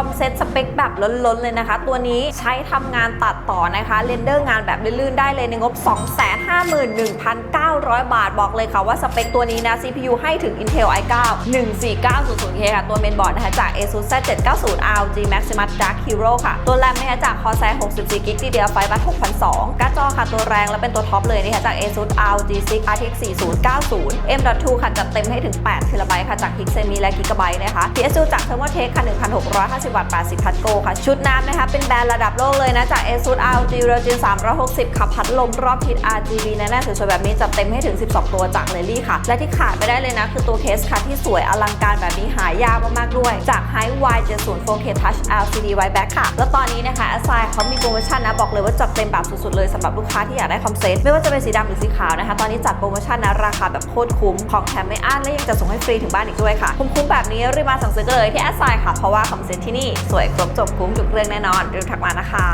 คอมเซ็ตสเปคแบบล้นๆเลยนะคะ ตัวนี้ใช้ทำงานตัดต่อนะคะเรนเดอร์งานแบบลื่นๆได้เลยในงบ 251,900 บาทบอกเลยค่ะว่าสเปคตัวนี้นะ CPU ให้ถึง Intel i9 14900K ค่ะ ตัวเมนบอร์ดนะคะจาก ASUS Z790 ROG Maximus Dark Hero ค่ะ ตัวแรมนะคะจาก Corsair 64 g b DDR5 บัต6002การ์ดจอค่ะตัวแรงและเป็นตัวท็อปเลยนะคะจาก ASUS ROG 6 RTX 4090 M.2 ค่ะจัดเต็มให้ถึง8 t b ค่ะจาก Pixelmi และ Gigabyte นะคะ PSU จาก Thermaltake ค่ะ1,650วัตต์ 80 พัทโกค่ะ ชุดน้ำนะคะเป็นแบรนด์ระดับโลกเลยนะ จาก ASUS ROG Realgen 360ค่ะพัดลมรอบทิศ RGB แน่ๆสวยๆแบบนี้จัดเต็มให้ถึง 12 ตัวจาก Lely ค่ะ และที่ขาดไม่ได้เลยนะ คือตัวเคสค่ะที่สวยอลังการแบบนี้หายากมากๆด้วย จาก High Y 70 4K Touch LCD White Back ค่ะ แล้วตอนนี้นะคะ a s i เขามีโปรโมชั่นนะบอกเลยว่าจัดเต็มแบบสุดๆเลยสำหรับลูกค้าที่อยากได้คอมเซ็ตไม่ว่าจะเป็นสีดำหรือสีขาวนะคะ ตอนนี้จัดโปรโมชั่นนะราคาแบบโคตรคุ้มของแถมไม่อั้นและยังจะส่งให้ฟรีถึงบ้านอีกด้วยค่ะคุ้มๆแบบนี้รีบมาสั่งซื้อกันเลยที่แอสไซค่ะเพราะว่าคอมเซ็ตที่นี่สวยครบจบคุ้มทุกเรื่องแน่นอนรีบทักมานะคะ